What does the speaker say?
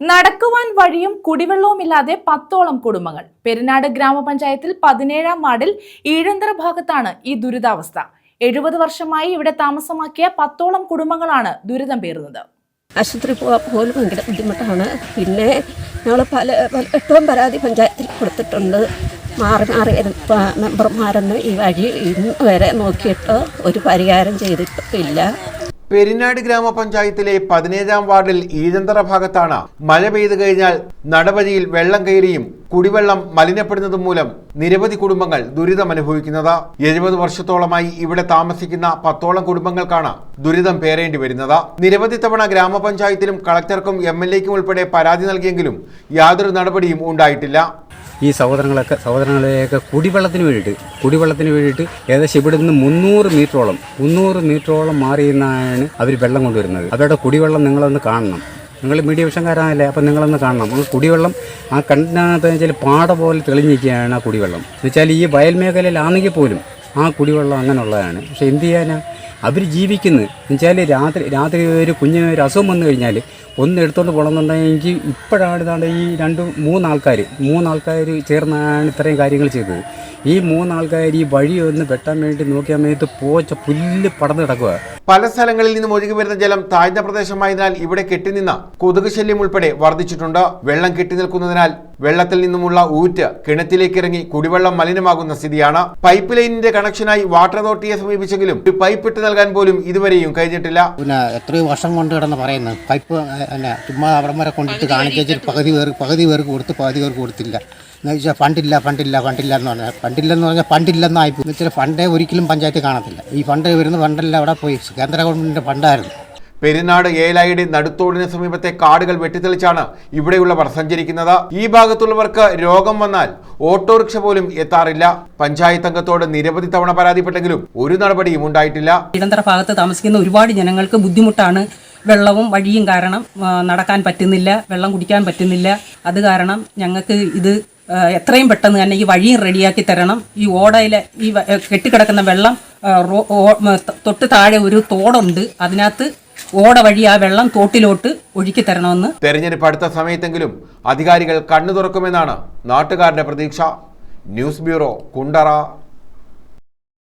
നടക്കുവാൻ വഴിയും കുടിവെള്ളവുമില്ലാതെ പത്തോളം കുടുംബങ്ങൾ. പെരുന്നാട് ഗ്രാമപഞ്ചായത്തിൽ പതിനേഴാം വാർഡിൽ ഈഴന്തര ഭാഗത്താണ് ഈ ദുരിതാവസ്ഥ. എഴുപത് വർഷമായി ഇവിടെ താമസമാക്കിയ പത്തോളം കുടുംബങ്ങളാണ് ദുരിതം പേറുന്നത്. ആശുപത്രി പോകാൻ പോലും ഭയങ്കര ബുദ്ധിമുട്ടാണ്. പിന്നെ ഞങ്ങൾ പല പല എട്ടോളം പരാതി പഞ്ചായത്തിൽ കൊടുത്തിട്ടുണ്ട്. മാറി മാറി മെമ്പർമാരൊന്നും ഈ വഴി ഇന്ന് വരെ നോക്കിയിട്ട് ഒരു പരിഹാരം ചെയ്തിട്ടില്ല. പെരിനാട് ഗ്രാമപഞ്ചായത്തിലെ പതിനേഴാം വാർഡിൽ ഈഴന്തറ ഭാഗത്താണ് മഴ പെയ്തു കഴിഞ്ഞാൽ നടവഴിയിൽ വെള്ളം കയറിയും കുടിവെള്ളം മലിനപ്പെടുന്നതും മൂലം നിരവധി കുടുംബങ്ങൾ ദുരിതമനുഭവിക്കുന്നത് എഴുപത് വർഷത്തോളമായി ഇവിടെ താമസിക്കുന്ന പത്തോളം കുടുംബങ്ങൾക്കാണ് ദുരിതം പേരേണ്ടി വരുന്നത്. നിരവധി തവണ ഗ്രാമപഞ്ചായത്തിലും കളക്ടർക്കും എം എൽ ഉൾപ്പെടെ പരാതി നൽകിയെങ്കിലും യാതൊരു നടപടിയും ഉണ്ടായിട്ടില്ല. ഈ സഹോദരങ്ങളൊക്കെ സഹോദരങ്ങളെയൊക്കെ കുടിവെള്ളത്തിന് വേണ്ടിയിട്ട് കുടിവെള്ളത്തിന് വേണ്ടിയിട്ട് ഏകദേശം ഇവിടെ നിന്ന് മുന്നൂറ് മീറ്ററോളം മുന്നൂറ് മീറ്ററോളം മാറി നിന്നാണ് അവർ വെള്ളം കൊണ്ടുവരുന്നത്. അവരുടെ കുടിവെള്ളം നിങ്ങളൊന്ന് കാണണം. നിങ്ങൾ മീഡിയ വിഷയക്കാരാണല്ലേ അപ്പം നിങ്ങളൊന്ന് കാണണം. ആ കുടിവെള്ളം ആ കണ്ടിനകത്ത് വെച്ചാൽ പാട പോലെ തെളിഞ്ഞിരിക്കുകയാണ് ആ കുടിവെള്ളം. എന്ന് വെച്ചാൽ ഈ വയൽ മേഖലയിലാണെങ്കിൽ പോലും ആ കുടിവെള്ളം അങ്ങനെയുള്ളതാണ് പക്ഷേ എന്ത് ചെയ്യാനാ? അവർ ജീവിക്കുന്നത് എന്നുവെച്ചാൽ രാത്രി രാത്രി ഒരു കുഞ്ഞിന് ഒരു അസുഖം വന്നു കഴിഞ്ഞാൽ ഒന്ന് എടുത്തോണ്ട് പോകണമെന്നുണ്ടെങ്കിൽ ഇപ്പോഴാണ് ഇതാണ്ട് ഈ രണ്ട് മൂന്നാൾക്കാർ മൂന്നാൾക്കാർ ചേർന്നാണ് ഇത്രയും കാര്യങ്ങൾ ചെയ്തത്. ഈ മൂന്നാൾക്കാർ ഈ വഴി ഒന്ന് വെട്ടാൻ വേണ്ടി നോക്കിയാൽ സമയത്ത് പോച്ച പുല്ല് പടന്നു കിടക്കുക പല സ്ഥലങ്ങളിൽ നിന്നും ഒഴുകി വരുന്ന ജലം താഴ്ന്ന പ്രദേശമായതിനാൽ ഇവിടെ കെട്ടിനിന്ന കൊതുക് ശല്യം ഉൾപ്പെടെ വർദ്ധിച്ചിട്ടുണ്ട്. വെള്ളം കെട്ടി നിൽക്കുന്നതിനാൽ വെള്ളത്തിൽ നിന്നുമുള്ള ഊറ്റ് കിണറ്റിലേക്ക് ഇറങ്ങി കുടിവെള്ളം മലിനമാകുന്ന സ്ഥിതിയാണ്. പൈപ്പ് ലൈനിന്റെ കണക്ഷനായി വാട്ടർ അതോറിറ്റിയെ സമീപിച്ചെങ്കിലും ഒരു പൈപ്പ് ഇട്ട് നൽകാൻ പോലും ഇതുവരെയും കഴിഞ്ഞിട്ടില്ല. പിന്നെ എത്രയോ വർഷം കൊണ്ട് കിടന്ന് പറയുന്നത് പൈപ്പ് ചുമ്മാ അവിടം വരെ കൊണ്ടിട്ട് കാണിച്ചു പകുതി പേർക്ക് പകുതി പേർക്ക് കൊടുത്ത് പകുതി പേർക്ക് കൊടുത്തില്ല. എന്ന് വെച്ചാൽ ഫണ്ടില്ല ഫണ്ടില്ല ഫണ്ടില്ല എന്ന് പറഞ്ഞാൽ ഫണ്ടില്ലെന്ന് പറഞ്ഞാൽ ഫണ്ടില്ലെന്നായി എന്ന് വെച്ചാൽ ഫണ്ടേ ഒരിക്കലും പഞ്ചായത്ത് കാണത്തില്ല. ഈ ഫണ്ട് വരുന്ന ഫണ്ടെല്ലാം അവിടെ പോയി. കേന്ദ്ര ഗവൺമെന്റിന്റെ ഫണ്ടായിരുന്നു. പെരുന്നാട് ഏലായുടെ നടുത്തോടിന് സമീപത്തെ കാടുകൾ വെട്ടിത്തെളിച്ചാണ് ഇവിടെയുള്ളവർ സഞ്ചരിക്കുന്നത്. ഈ ഭാഗത്തുള്ളവർക്ക് രോഗം വന്നാൽ ഓട്ടോറിക്ഷ പോലും എത്താറില്ല. പഞ്ചായത്ത് അംഗത്തോട് നിരവധി തവണ പരാതിപ്പെട്ടെങ്കിലും ഒരു നടപടിയും ഉണ്ടായിട്ടില്ല. ഇടന്തര ഭാഗത്ത് താമസിക്കുന്ന ഒരുപാട് ജനങ്ങൾക്ക് ബുദ്ധിമുട്ടാണ്. വെള്ളവും വഴിയും കാരണം നടക്കാൻ പറ്റുന്നില്ല വെള്ളം കുടിക്കാൻ പറ്റുന്നില്ല. അത് കാരണം ഞങ്ങൾക്ക് ഇത് എത്രയും പെട്ടെന്ന് തന്നെ ഈ വഴിയും റെഡിയാക്കി തരണം. ഈ ഓടയിലെ ഈ കെട്ടിക്കിടക്കുന്ന വെള്ളം തൊട്ട് താഴെ ഒരു തോടുണ്ട്. അതിനകത്ത് ഓട വഴി ആ വെള്ളം തോട്ടിലോട്ട് ഒഴുക്കി തരണമെന്ന് തെരഞ്ഞെടുപ്പ് അടുത്ത സമയത്തെങ്കിലും അധികാരികൾ കണ്ണു തുറക്കുമെന്നാണ് നാട്ടുകാരുടെ പ്രതീക്ഷ. News bureau Kundara.